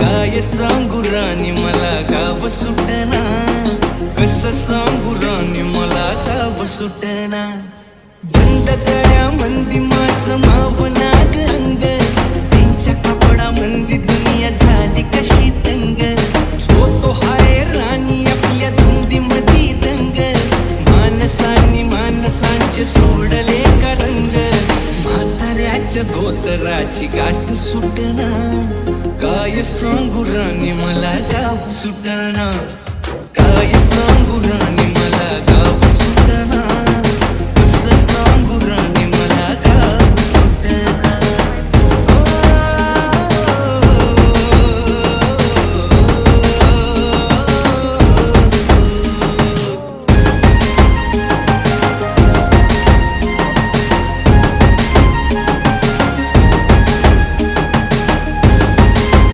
काय सांगू राणी मला गाव सुटना. कस सांगू राणी मला गाव सुटना. बंद कड्या मंदी माझं माव नाग रंग त्यांच्या कपडा मंदी दुनिया झाली कशी तंग. जो तो हाय राणी आपल्या धुंदी मधी दंग. माणसांनी माणसांचे सोडले का रंग? म्हाताऱ्याच्या धोतराची गाठ सुटना. काय सांगू राणी मला गाव सुटणार